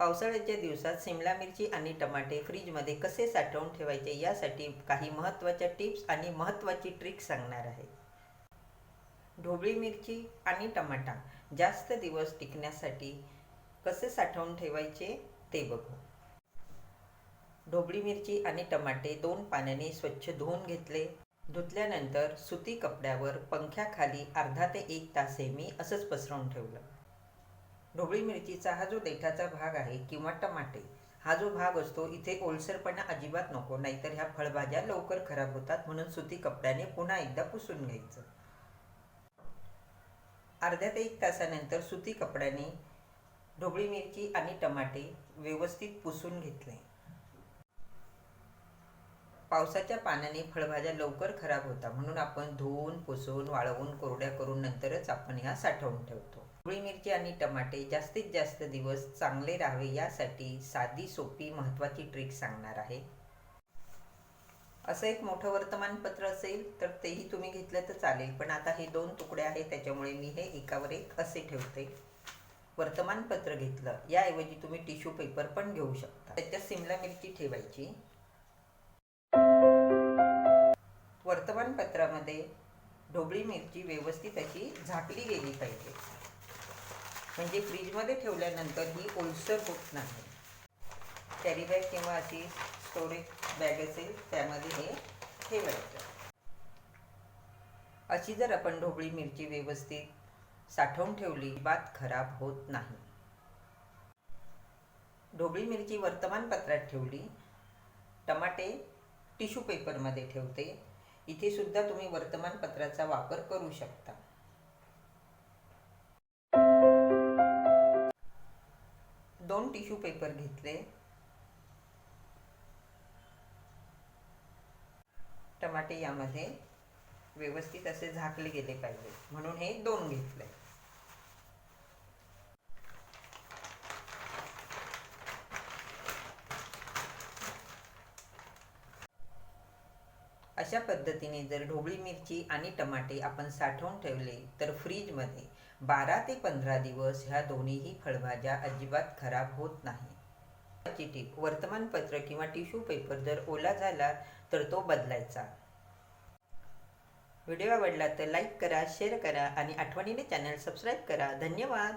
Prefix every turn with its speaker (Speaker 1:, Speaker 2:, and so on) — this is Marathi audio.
Speaker 1: पावसाळ्याच्या दिवसात सिमला मिरची आणि टमाटे फ्रीजमध्ये कसे साठवून ठेवायचे यासाठी काही महत्त्वाच्या टिप्स आणि महत्त्वाची ट्रिक सांगणार आहे. ढोबळी मिरची आणि टमाटा जास्त दिवस टिकण्यासाठी कसे साठवून ठेवायचे ते बघू. ढोबळी मिरची आणि टमाटे दोन पाण्याने स्वच्छ धुवून घेतले. धुतल्यानंतर सुती कपड्यावर पंख्याखाली अर्धा ते एक तास मी असंच पसरवून ठेवलं. ढोबळी मिरचीचा हा जो देठाचा भाग आहे किंवा टमाटे हा जो भाग असतो इथे ओलसरपणा अजिबात नको. नाहीतर ह्या फळभाज्या लवकर खराब होतात म्हणून सुती कपड्याने पुन्हा एकदा पुसून घ्यायचं. अर्ध्या ते एक तासानंतर सुती कपड्याने ढोबळी मिरची आणि टमाटे व्यवस्थित पुसून घेतले. पावसाच्या पाण्याने फळभाज्या लवकर खराब होतात म्हणून आपण धुवून पुसून वाळवून कोरड्या करून नंतरच आपण ह्या साठवून ठेवतो. ढोबळी मिरची आणि टमाटे जास्तीत जास्त दिवस चांगले राहावे यासाठी साधी सोपी महत्त्वाची ट्रिक सांगणार आहे. असं एक मोठं वर्तमानपत्र असेल तर तेही तुम्ही घेतलं तर चालेल. पण आता हे दोन तुकडे आहेत त्याच्यामुळे मी हे एकावर एक असे ठेवते. वर्तमानपत्र घेतलं याऐवजी तुम्ही टिश्यू पेपर पण घेऊ शकता. त्याच्यात सिमला मिरची ठेवायची. वर्तमानपत्रामध्ये ढोबळी मिरची व्यवस्थित अशी झाकली गेली पाहिजे. म्हणजे फ्रीजमध्ये ठेवल्यानंतर ही ओलसर होत नाही. कॅरी बॅग किंवा अशी स्टोरेज बॅग असेल त्यामध्ये हे ठेवायचं. अशी जर आपण ढोबळी मिरची व्यवस्थित साठवून ठेवली बात खराब होत नाही. ढोबळी मिरची वर्तमानपत्रात ठेवली टमाटे टिश्यू पेपरमध्ये ठेवते. इथे सुद्धा तुम्ही वर्तमानपत्राचा वापर करू शकता. टिश्यू पेपर घेतले. टमाटे यामध्ये व्यवस्थित असे झाकले गेले पाहिजे म्हणून हे दोन घेतले. अशा पद्धतीने जर ढोबळी मिरची आणि टमाटे आपण साठवून ठेवले तर फ्रीजमध्ये बारा ते पंधरा दिवस ह्या दोन्हीही फळभाज्या अजिबात खराब होत नाही. टीप वर्तमानपत्र किंवा टिश्यू पेपर जर ओला झाला तर तो बदलायचा. व्हिडिओ आवडला तर लाईक करा शेअर करा आणि आठवणीने चॅनल सबस्क्राईब करा. धन्यवाद!